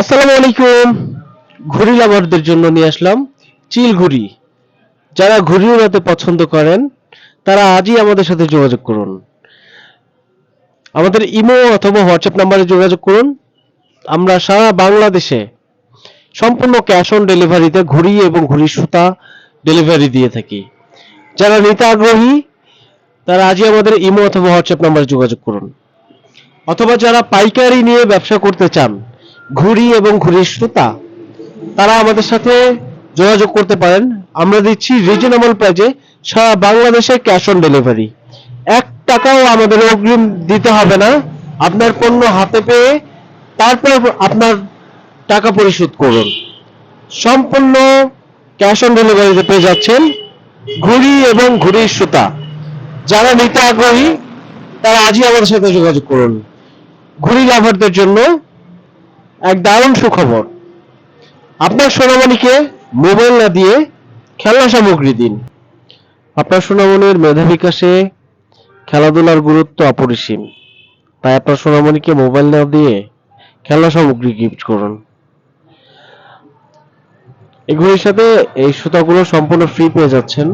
আসসালামু আলাইকুম। ঘুড়ি লাভারদের জন্য নিয়ে আসলাম চিল ঘুড়ি। যারা ঘুড়ি উড়াতে পছন্দ করেন, তারা আজই আমাদের সাথে যোগাযোগ করুন। আমাদের ইমো অথবা হোয়াটসঅ্যাপ নাম্বারে যোগাযোগ করুন। আমরা সারা বাংলাদেশে সম্পূর্ণ ক্যাশ অন ডেলিভারিতে ঘুড়ি এবং ঘুড়ির সুতা ডেলিভারি দিয়ে থাকি। যারা নিতে আগ্রহী, তারা আজই আমাদের ইমো অথবা হোয়াটসঅ্যাপ নাম্বারে যোগাযোগ করুন। অথবা যারা পাইকারি নিয়ে ব্যবসা করতে চান ঘুড়ি এবং ঘুড়ির সুতা। তারা আমাদের সাথে যোগাযোগ করতে পারেন। আমরা দিচ্ছি রিজনেবল প্রাইজে সারা বাংলাদেশে ক্যাশ অন ডেলিভারি এক টাকাও আমাদের অগ্রিম দিতে হবে না। আপনার পণ্য হাতে পেয়ে তারপর আপনার টাকা পরিশোধ করুন। সম্পূর্ণ ক্যাশ অন ডেলিভারিতে পেয়ে যাচ্ছেন ঘুড়ি এবং ঘুড়ির সুতা। যারা নিতে আগ্রহী, তারা আজই আমাদের সাথে যোগাযোগ করুন। ঘুড়ি লাভারদের জন্য এক দারুণ সুখবর। আপনার সোনামণিকে মোবাইল না দিয়ে খেলনা সামগ্রী দিন। আপনার সোনামণির মেধা বিকাশে খেলাধুলার গুরুত্ব অপরিসীম। তাই আপনার সোনামণিকে মোবাইল না দিয়ে খেলনা সামগ্রী গিফট করুন। এগুলির সাথে এই সুতাগুলো সম্পূর্ণ ফ্রি পেয়ে যাচ্ছেন।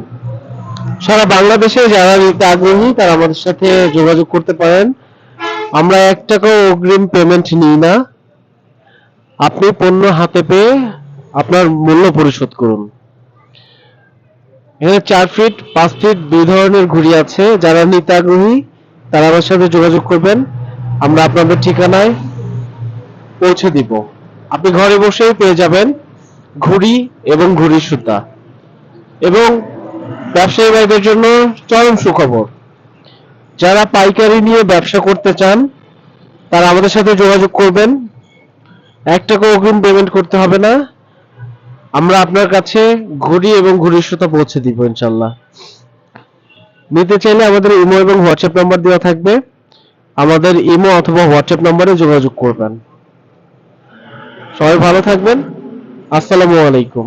সারা বাংলাদেশে যারা নিতে আগ্রহী, তারা আমাদের সাথে যোগাযোগ করতে পারেন। আমরা এক টাকাও অগ্রিম পেমেন্ট নিই না। আপনি পণ্য হাতে পেয়ে আপনার মূল্য পরিশোধ করুন। এখানে চার ফিট পাঁচ ফিট দুই ধরনের ঘুড়ি আছে। যারা নিতে আগ্রহী তারা আমার সাথে যোগাযোগ করবেন। আমরা আপনাদের ঠিকানায় পৌঁছে দিব। আপনি ঘরে বসেই পেয়ে যাবেন ঘুড়ি এবং ঘুড়ির সুতা। এবং ব্যবসায়ী ভাইদের জন্য চরম সুখবর। যারা পাইকারি নিয়ে ব্যবসা করতে চান, তারা আমাদের সাথে যোগাযোগ করবেন। এক টাকা অগ্রিম পেমেন্ট করতে হবে না। আমরা আপনার কাছে ঘড়ি এবং ঘড়ির সুতা পৌঁছে দিব ইনশাল্লাহ নিতে চাইলে আমাদের ইমো এবং হোয়াটসঅ্যাপ নাম্বার দেওয়া থাকবে। আমাদের ইমো অথবা হোয়াটসঅ্যাপ নাম্বারে যোগাযোগ করবেন। সবাই ভালো থাকবেন। আসসালামু আলাইকুম।